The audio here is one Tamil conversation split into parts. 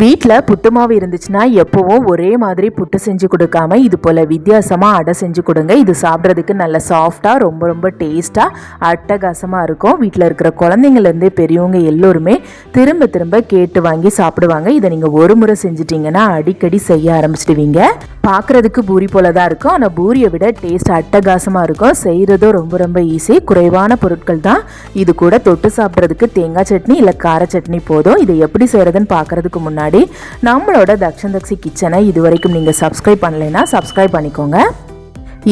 வீட்டில் புட்டு மாவு இருந்துச்சுன்னா எப்போவும் ஒரே மாதிரி புட்டு செஞ்சு கொடுக்காம இது போல் வித்தியாசமாக அடை செஞ்சு கொடுங்க. இது சாப்பிட்றதுக்கு நல்ல சாஃப்டாக ரொம்ப ரொம்ப டேஸ்ட்டாக அட்டகாசமாக இருக்கும். வீட்டில் இருக்கிற குழந்தைங்கள்லேருந்தே பெரியவங்க எல்லோருமே திரும்ப திரும்ப கேட்டு வாங்கி சாப்பிடுவாங்க. இதை நீங்கள் ஒரு முறை செஞ்சிட்டிங்கன்னா அடிக்கடி செய்ய ஆரம்பிச்சிடுவீங்க. பார்க்குறதுக்கு பூரி போல தான் இருக்கும். ஆனால் பூரியை விட டேஸ்ட் அட்டகாசமாக இருக்கும். செய்கிறதும் ரொம்ப ரொம்ப ஈஸி குறைவான பொருட்கள் தான். இது கூட தொட்டு சாப்பிட்றதுக்கு தேங்காய் சட்னி இல்லை கார சட்னி போதும். இதை எப்படி செய்கிறதுன்னு பார்க்குறதுக்கு முன்னாடி நம்மளோட தக்ஷன் தக்ஷி கிச்சனை இது வரைக்கும் நீங்கள் சப்ஸ்கிரைப் பண்ணலைன்னா சப்ஸ்கிரைப் பண்ணிக்கோங்க.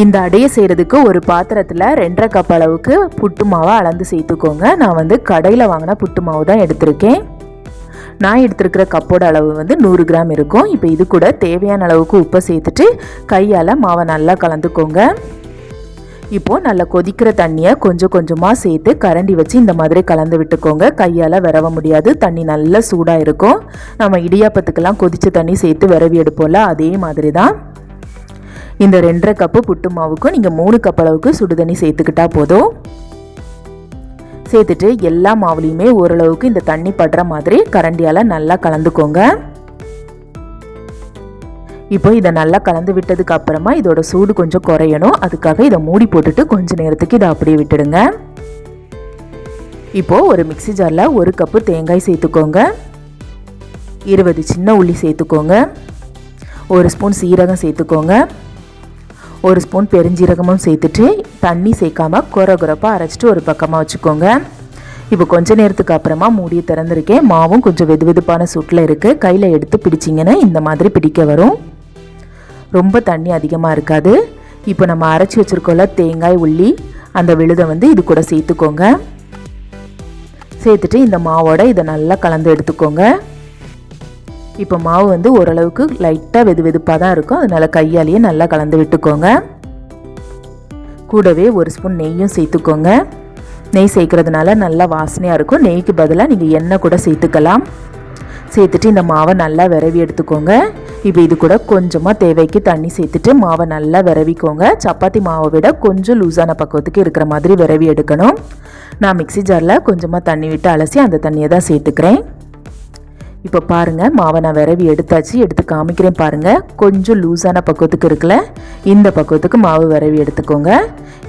இந்த அடையை செய்கிறதுக்கு ஒரு பாத்திரத்தில் ரெண்டரை கப் அளவுக்கு புட்டு மாவை அளந்து சேர்த்துக்கோங்க. நான் வந்து கடையில் வாங்கின புட்டு மாவு தான் எடுத்திருக்கேன். நான் எடுத்திருக்கிற கப்போட அளவு வந்து நூறு கிராம் இருக்கும். இப்போ இது கூட தேவையான அளவுக்கு உப்பை சேர்த்துட்டு கையால் மாவை நல்லா கலந்துக்கோங்க. இப்போது நல்லா கொதிக்கிற தண்ணியை கொஞ்சம் கொஞ்சமாக சேர்த்து கரண்டி வச்சு இந்த மாதிரி கலந்து விட்டுக்கோங்க. கையால் விரவ முடியாது. தண்ணி நல்லா சூடாக இருக்கும். நம்ம இடியாப்பத்துக்கெல்லாம் கொதிச்ச தண்ணி சேர்த்து விரவி எடுப்போம்ல அதே மாதிரி தான் இந்த ரெண்டரை கப்பு புட்டு மாவுக்கும் நீங்கள் மூணு கப் அளவுக்கு சுடு தண்ணி சேர்த்துக்கிட்டா போதும். சேர்த்துட்டு எல்லா மாவுலேயுமே ஓரளவுக்கு இந்த தண்ணி படுற மாதிரி கரண்டியால் நல்லா கலந்துக்கோங்க. இப்போ இதை நல்லா கலந்து விட்டதுக்கு அப்புறமா இதோட சூடு கொஞ்சம் குறையணும். அதுக்காக இதை மூடி போட்டுட்டு கொஞ்ச நேரத்துக்கு இதை அப்படியே விட்டுடுங்க. இப்போது ஒரு மிக்சி ஜாரில் ஒரு கப்பு தேங்காய் சேர்த்துக்கோங்க. இருபது சின்ன உள்ளி சேர்த்துக்கோங்க. ஒரு ஸ்பூன் சீரகம் சேர்த்துக்கோங்க. ஒரு ஸ்பூன் பெருஞ்சீரகமும் சேர்த்துட்டு தண்ணி சேர்க்காமல் குறை குறப்பாக அரைச்சிட்டு ஒரு பக்கமாக வச்சுக்கோங்க. இப்போ கொஞ்ச நேரத்துக்கு அப்புறமா மூடியை திறந்துருக்கேன். மாவும் கொஞ்சம் வெது வெதுப்பான சூட்டில் இருக்குது கையில் எடுத்து பிடிச்சிங்கன்னா இந்த மாதிரி பிடிக்க வரும். ரொம்ப தண்ணி அதிகமாக இருக்காது. இப்போ நம்ம அரைச்சி வச்சுருக்கோம்ல தேங்காய் உள்ளி அந்த விழுதை வந்து இது கூட சேர்த்துக்கோங்க. சேர்த்துட்டு இந்த மாவோட இதை நல்லா கலந்து எடுத்துக்கோங்க. இப்போ மாவு வந்து ஓரளவுக்கு லைட்டாக வெது வெதுப்பாக தான் இருக்கும். அதனால் கையாலேயே நல்லா கலந்து விட்டுக்கோங்க. கூடவே ஒரு ஸ்பூன் நெய்யும் சேர்த்துக்கோங்க. நெய் சேர்க்கறதுனால நல்லா வாசனையாக இருக்கும். நெய்க்கு பதிலாக நீங்கள் எண்ணெய் கூட சேர்த்துக்கலாம். சேர்த்துட்டு இந்த மாவை நல்லா விரவி எடுத்துக்கோங்க. இப்போ இது கூட கொஞ்சமாக தேவைக்கு தண்ணி சேர்த்துட்டு மாவை நல்லா விரவிக்கோங்க. சப்பாத்தி மாவை விட கொஞ்சம் லூஸான பக்குவத்துக்கு இருக்கிற மாதிரி விரவி எடுக்கணும். நான் மிக்சி ஜாரில் கொஞ்சமாக தண்ணி விட்டு அலசி அந்த தண்ணியை தான் சேர்த்துக்கிறேன். இப்போ பாருங்கள் மாவை நான் விரவி எடுத்தாச்சு எடுத்து காமிக்கிறேன் பாருங்கள் கொஞ்சம் லூஸான பக்குவத்துக்கு இருக்குல்ல இந்த பக்குவத்துக்கு மாவு விரவி எடுத்துக்கோங்க.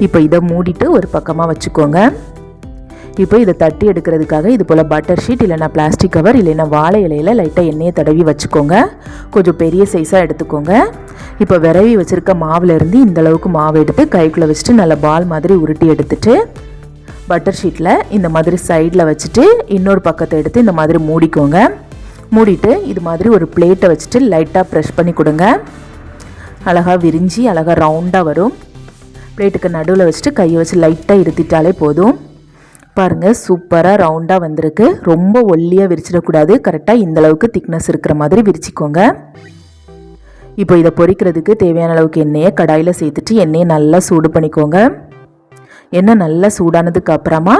இப்போ இதை மூடிட்டு ஒரு பக்கமாக வச்சுக்கோங்க. இப்போ இதை தட்டி எடுக்கிறதுக்காக இது போல் பட்டர் ஷீட் இல்லைனா பிளாஸ்டிக் கவர் இல்லைனா வாழை இலையில் லைட்டாக எண்ணெயை தடவி வச்சுக்கோங்க. கொஞ்சம் பெரிய சைஸாக எடுத்துக்கோங்க. இப்போ விரவி வச்சுருக்க மாவுலேருந்து இந்தளவுக்கு மாவு எடுத்து கைக்குள்ளே வச்சுட்டு நல்லா பால் மாதிரி உருட்டி எடுத்துட்டு பட்டர் ஷீட்டில் இந்த மாதிரி சைடில் வச்சுட்டு இன்னொரு பக்கத்தை எடுத்து இந்த மாதிரி மூடிக்கோங்க. மூடிட்டு இது மாதிரி ஒரு பிளேட்டை வச்சுட்டு லைட்டாக ப்ரெஷ் பண்ணி கொடுங்க. அழகாக விரிஞ்சி அழகாக ரவுண்டாக வரும். பிளேட்டுக்கு நடுவில் வச்சுட்டு கையை வச்சு லைட்டாக இருத்திட்டாலே போதும். பாருங்கள் சூப்பராக ரவுண்டாக வந்திருக்கு. ரொம்ப ஒல்லியாக விரிச்சிடக்கூடாது. கரெக்டாக இந்தளவுக்கு திக்னஸ் இருக்கிற மாதிரி விரிச்சிக்கோங்க. இப்போ இதை பொரிக்கிறதுக்கு தேவையான அளவுக்கு எண்ணெயை கடாயில் சேர்த்துட்டு எண்ணெயை நல்லா சூடு பண்ணிக்கோங்க. எண்ணெய் நல்லா சூடானதுக்கு அப்புறமா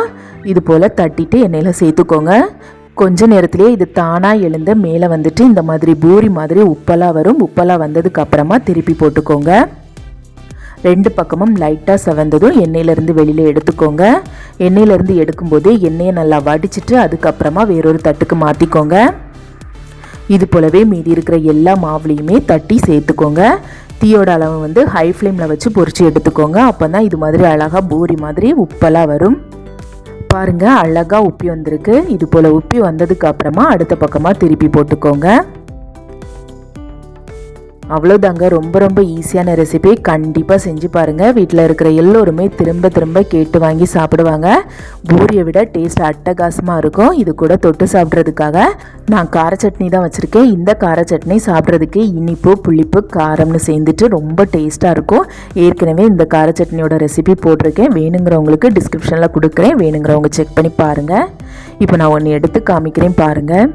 இது போல் தட்டிட்டு எண்ணெயில் சேர்த்துக்கோங்க. கொஞ்ச நேரத்திலே இது தானாக எழுந்த மேலே வந்துட்டு இந்த மாதிரி பூரி மாதிரி உப்பெல்லாம் வரும். உப்பெல்லாம் வந்ததுக்கு அப்புறமா திருப்பி போட்டுக்கோங்க. ரெண்டு பக்கமும் லைட்டாக செவந்ததும் எண்ணெயிலேருந்து வெளியில் எடுத்துக்கோங்க. எண்ணெயிலேருந்து எடுக்கும்போது எண்ணெயை நல்லா வடிச்சிட்டு அதுக்கப்புறமா வேறொரு தட்டுக்கு மாற்றிக்கோங்க இது போலவே மீதி இருக்கிற எல்லா மாவுலேயுமே தட்டி சேர்த்துக்கோங்க. தீயோட அளவு வந்து ஹை ஃப்ளேமில் வச்சு பொறிச்சு எடுத்துக்கோங்க. அப்போ தான் இது மாதிரி அழகாக பூரி மாதிரி உப்பெல்லாம் வரும். பாருங்கள் அழகாக உப்பி வந்திருக்கு. இது போல் உப்பி வந்ததுக்கு அப்புறமா அடுத்த பக்கமாக திருப்பி போட்டுக்கோங்க. அவ்வளோதாங்க ரொம்ப ரொம்ப ஈஸியான ரெசிபி கண்டிப்பாக செஞ்சு பாருங்கள் வீட்டில் இருக்கிற எல்லோருமே திரும்ப திரும்ப கேட்டு வாங்கி சாப்பிடுவாங்க. பூரியை விட டேஸ்ட் அட்டகாசமாக இருக்கும். இது கூட தொட்டு சாப்பிட்றதுக்காக நான் கார சட்னி தான் வச்சுருக்கேன். இந்த கார சட்னி சாப்பிட்றதுக்கு இனிப்பு புளிப்பு காரம்னு சேர்ந்துட்டு ரொம்ப டேஸ்ட்டாக இருக்கும். ஏற்கனவே இந்த கார சட்னியோட ரெசிபி போட்டிருக்கேன். வேணுங்கிறவங்களுக்கு டிஸ்கிரிப்ஷனில் கொடுக்குறேன். வேணுங்கிறவங்க செக் பண்ணி பாருங்கள் இப்போ நான் ஒன்று எடுத்து காமிக்கிறேன் பாருங்கள்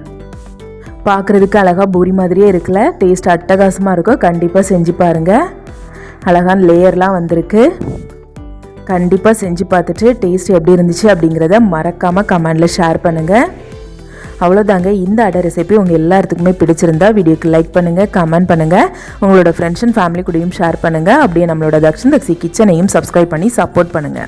பார்க்குறதுக்கு அழகாக பூரி மாதிரியே இருக்குல்ல? டேஸ்ட் அட்டகாசமாக இருக்கும் கண்டிப்பாக செஞ்சு பாருங்கள் அழகான லேயர்லாம் வந்திருக்கு. கண்டிப்பாக செஞ்சு பார்த்துட்டு டேஸ்ட் எப்படி இருந்துச்சு அப்படிங்கிறத மறக்காமல் கமெண்டில் ஷேர் பண்ணுங்கள் அவ்வளோதாங்க இந்த அடை ரெசிபி உங்கள் எல்லாத்துக்குமே பிடிச்சிருந்தா வீடியோக்கு லைக் பண்ணுங்கள் கமெண்ட் பண்ணுங்கள் உங்களோட ஃப்ரெண்ட்ஸ் அண்ட் ஃபேமிலி கூடயும் ஷேர் பண்ணுங்கள் அப்படியே நம்மளோட தக்ஷன் தக்ஷி கிச்சனையும் சப்ஸ்கிரைப் பண்ணி சப்போர்ட் பண்ணுங்கள்